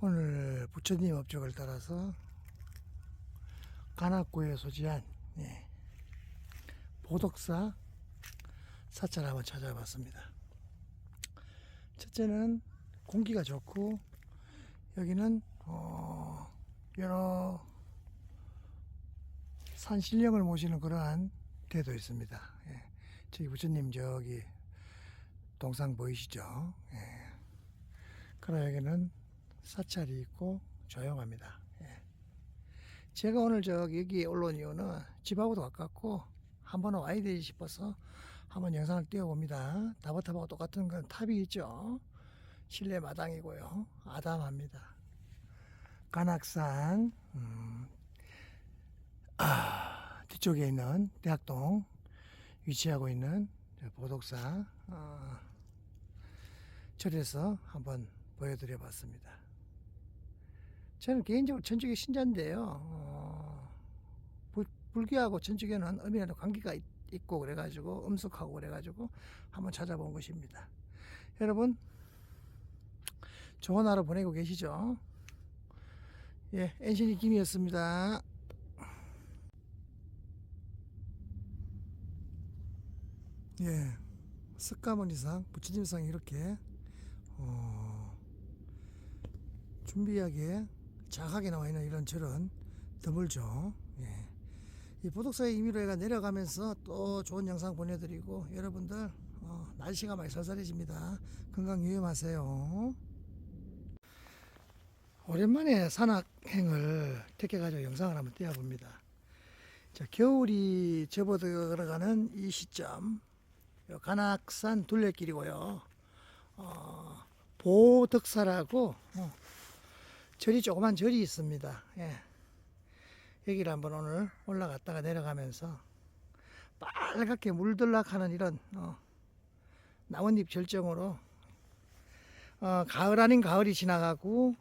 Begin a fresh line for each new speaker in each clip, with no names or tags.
오늘 부처님 업적을 따라서 관악구에 소지한 예, 보덕사 사찰을 한번 찾아봤습니다. 첫째는 공기가 좋고 여기는 어, 여러 산신령을 모시는 그러한 대도 있습니다. 예, 저기 부처님 저기 동상 보이시죠? 예. 그러나 여기는 사찰이 있고 조용합니다. 예. 제가 오늘 저기 여기 올라온 이유는 집하고도 가깝고 한번 와야 되지 싶어서 한번 영상을 띄워봅니다. 다보탑하고 똑같은 건 탑이 있죠. 실내 마당이고요. 아담합니다. 관악산 음, 아, 뒤쪽에 있는 대학동 위치하고 있는 보독사 어, 절에서 한번 보여드려 봤습니다. 저는 개인적으로 천주교 신자인데요. 어, 불, 불교하고 천주교는 엄연한 관계가 있, 있고 그래가지고 음숙하고 그래가지고 한번 찾아본 것입니다. 여러분 좋은 하루 보내고 계시죠? 예, 엔신이 김이었습니다. 예, 석가모니상, 부처님상 이렇게 어, 준비하게 작하게 나와 있는 이런 절은 드물죠. 예. 이 보독사의 임의로 해가 내려가면서 또 좋은 영상 보내드리고 여러분들 어, 날씨가 많이 쌀쌀해집니다. 건강 유의하세요. 오랜만에 산악행을 택해가지고 영상을 한번 띄워봅니다. 자, 겨울이 접어들어가는 이 시점, 요 간악산 둘레길이고요. 어, 보덕사라고 어, 절이 조그만 절이 있습니다. 예. 여기를 한번 오늘 올라갔다가 내려가면서 빨갛게 물들락하는 이런 어, 나뭇잎 절정으로 어, 가을 아닌 가을이 지나가고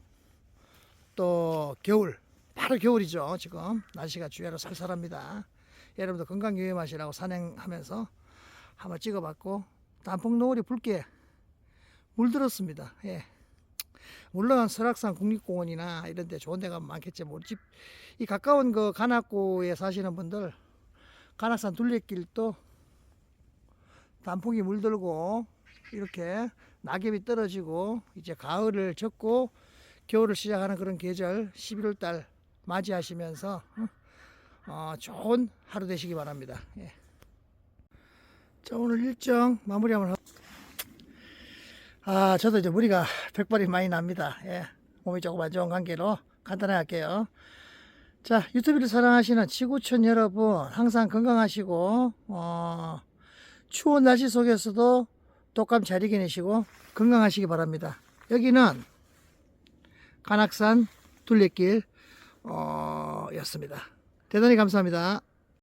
또 겨울 바로 겨울이죠 지금 날씨가 주야로 쌀쌀합니다 여러분도 건강 유의하시라고 산행하면서 한번 찍어봤고 단풍 노을이 붉게 물들었습니다 예. 물론 설악산 국립공원이나 이런 데 좋은 데가 많겠지 뭐 집, 이 가까운 그 간악구에 사시는 분들 간악산 둘레길도 단풍이 물들고 이렇게 낙엽이 떨어지고 이제 가을을 접고 겨울을 시작하는 그런 계절 11월 달 맞이하시면서 어, 좋은 하루 되시기 바랍니다. 예. 자 오늘 일정 마무리 한번 아 저도 이제 무리가 백발이 많이 납니다. 예. 몸이 조금 안 좋은 관계로 간단하게 할게요. 자 유튜브를 사랑하시는 지구촌 여러분 항상 건강하시고 어, 추운 날씨 속에서도 독감 잘 이겨내시고 건강하시기 바랍니다. 여기는 간악산 둘레길 어, 였습니다. 대단히 감사합니다.